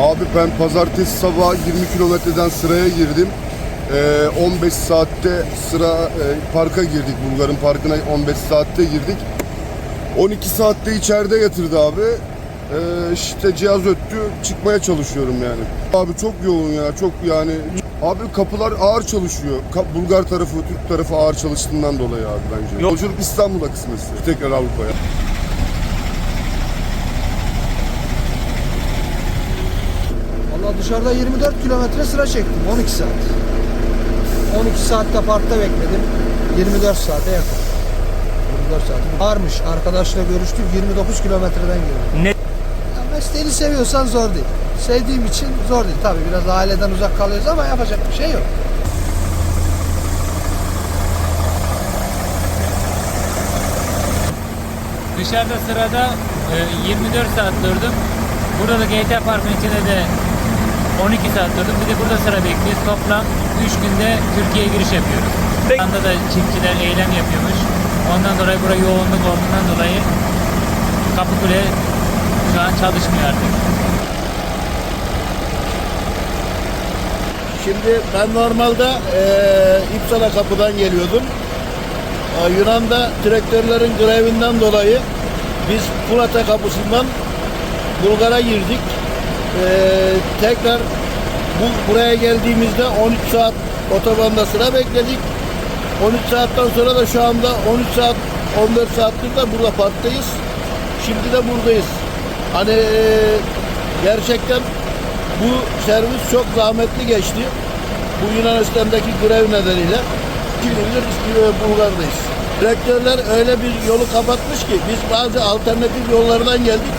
Abi ben pazartesi sabahı 20 kilometreden sıraya girdim. Ee, 15 saatte sıra e, parka girdik. Bulgar'ın parkına 15 saatte girdik. 12 saatte içeride yatırdı abi. Ee, işte cihaz öttü. Çıkmaya çalışıyorum yani. Abi çok yoğun ya. Çok yani. Abi kapılar ağır çalışıyor. Bulgar tarafı, Türk tarafı ağır çalıştığından dolayı abi bence. Yolculuk İstanbul'a kısmetse. Tekrar Avrupa'ya. Valla dışarıda 24 kilometre sıra çektim 12 saat. 12 saatte parkta bekledim. 24 saate yakın. 24 saat. Varmış arkadaşla görüştük 29 kilometreden geldim. Ne? Ya mesleğini seviyorsan zor değil. Sevdiğim için zor değil. Tabii biraz aileden uzak kalıyoruz ama yapacak bir şey yok. Dışarıda sırada e, 24 saat durdum. Burada da GT Park'ın içinde de 12 saat durdum. Bir de burada sıra bekliyoruz. Toplam 3 günde Türkiye'ye giriş yapıyoruz. Şu anda da çiftçiler eylem yapıyormuş. Ondan dolayı burada yoğunluk olduğundan dolayı Kapıkule şu an çalışmıyor artık. Şimdi ben normalde eee İpsala kapıdan geliyordum. Eee, Yunan'da traktörlerin grevinden dolayı biz Fulata kapısından Bulgar'a girdik. Eee, tekrar bu buraya geldiğimizde 13 saat otobanda sıra bekledik. 13 saatten sonra da şu anda 13 saat 14 saattir de burada parktayız. Şimdi de buradayız. Hani eee, gerçekten bu servis çok zahmetli geçti. Bu Yunanistan'daki grev nedeniyle. İki gündür İstiyor Bulgar'dayız. Traktörler öyle bir yolu kapatmış ki biz bazı alternatif yollardan geldik.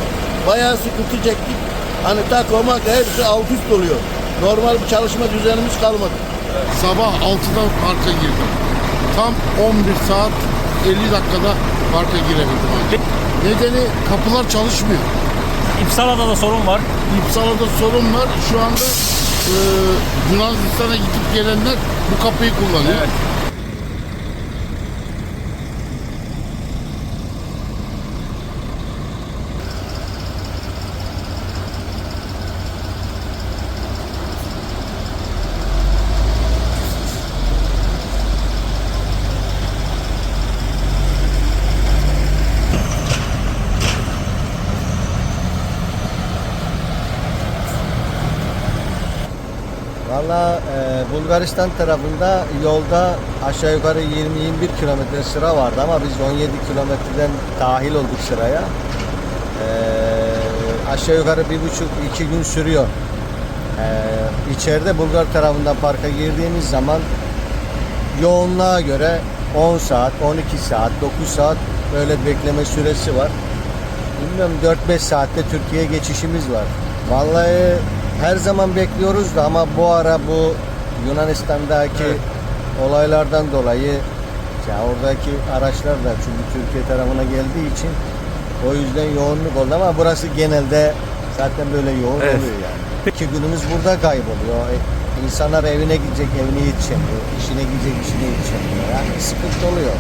Bayağı sıkıntı çektik. Hani takomak hepsi alt üst oluyor. Normal bir çalışma düzenimiz kalmadı. Sabah 6'da parka girdim. Tam 11 saat 50 dakikada parka girebildim. abi. Nedeni kapılar çalışmıyor. İpsala'da da sorun var. İpsala'da sorun var. Şu anda e, Yunanistan'a gidip gelenler bu kapıyı kullanıyor. Valla e, Bulgaristan tarafında yolda aşağı yukarı 20-21 kilometre sıra vardı ama biz 17 kilometreden dahil olduk sıraya. E, aşağı yukarı bir buçuk iki gün sürüyor. E, içeride Bulgar tarafından parka girdiğimiz zaman yoğunluğa göre 10 saat, 12 saat, 9 saat böyle bekleme süresi var. Bilmiyorum 4-5 saatte Türkiye geçişimiz var. Vallahi her zaman bekliyoruz da ama bu ara bu Yunanistan'daki olaylardan dolayı ya oradaki araçlar da çünkü Türkiye tarafına geldiği için o yüzden yoğunluk oldu ama burası genelde zaten böyle yoğun oluyor yani. İki günümüz burada kayboluyor. E, İnsanlar evine gidecek, evine yetişemiyor. İşine gidecek, işine yetişemiyor. Yani sıkıntı oluyor.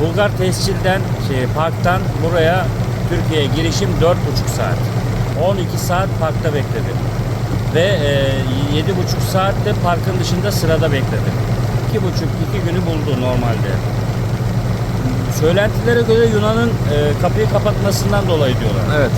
Bulgar tescilden, şey, parktan buraya Türkiye'ye girişim 4,5 saat. 12 saat parkta bekledim. Ve e, 7,5 saat de parkın dışında sırada bekledim. 2,5 2 günü buldu normalde. Söylentilere göre Yunan'ın e, kapıyı kapatmasından dolayı diyorlar. Evet.